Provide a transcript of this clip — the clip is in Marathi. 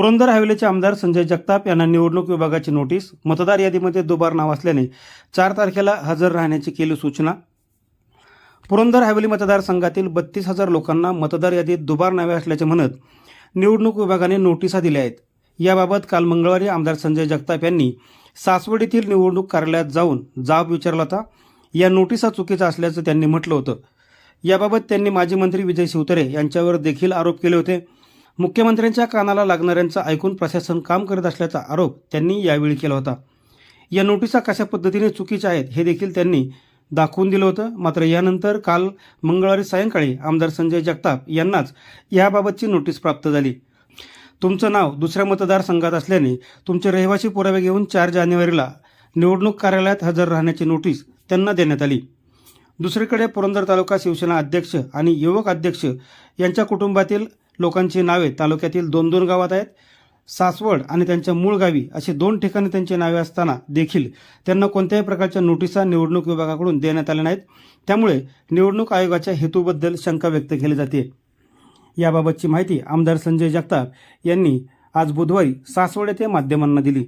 पुरंदर हवेलीचे आमदार संजय जगताप यांना निवडणूक विभागाची नोटीस मतदार यादीमध्ये दुबार नाव असल्याने चार तारखेला हजर राहण्याची केली सूचना. पुरंदर हवेली मतदारसंघातील बत्तीस हजार लोकांना मतदार यादीत दुबार नावे असल्याचे म्हणत निवडणूक विभागाने नोटिसा दिल्या आहेत. याबाबत काल मंगळवारी आमदार संजय जगताप यांनी सासवड येथील निवडणूक कार्यालयात जाऊन जाब विचारला होता. या नोटिसा चुकीचा असल्याचं त्यांनी म्हटलं होतं. याबाबत त्यांनी माजी मंत्री विजय शिवतरे यांच्यावर देखील आरोप केले होते. मुख्यमंत्र्यांच्या कानाला लागणाऱ्यांचं ऐकून प्रशासन काम करत असल्याचा आरोप त्यांनी यावेळी केला होता. या नोटिसा कशा पद्धतीने चुकीच्या आहेत हे देखील त्यांनी दाखवून दिलं होतं. मात्र यानंतर काल मंगळवारी सायंकाळी आमदार संजय जगताप यांनाच याबाबतची नोटीस प्राप्त झाली. तुमचं नाव दुसऱ्या मतदारसंघात असल्याने तुमचे रहिवासी पुरावे घेऊन चार जानेवारीला निवडणूक कार्यालयात हजर राहण्याची नोटीस त्यांना देण्यात आली. दुसरीकडे पुरंदर तालुका शिवसेना अध्यक्ष आणि युवक अध्यक्ष यांच्या कुटुंबातील लोकांची नावे तालुक्यातील दोन दोन गावात आहेत. सासवड आणि त्यांच्या मूळ गावी अशी दोन ठिकाणी त्यांची नावे असताना देखील त्यांना कोणत्याही प्रकारच्या नोटिसा निवडणूक विभागाकडून देण्यात आल्या नाहीत. त्यामुळे निवडणूक आयोगाच्या हेतूबद्दल शंका व्यक्त केली जाते. याबाबतची माहिती आमदार संजय जगताप यांनी आज बुधवारी सासवड येथे माध्यमांना दिली.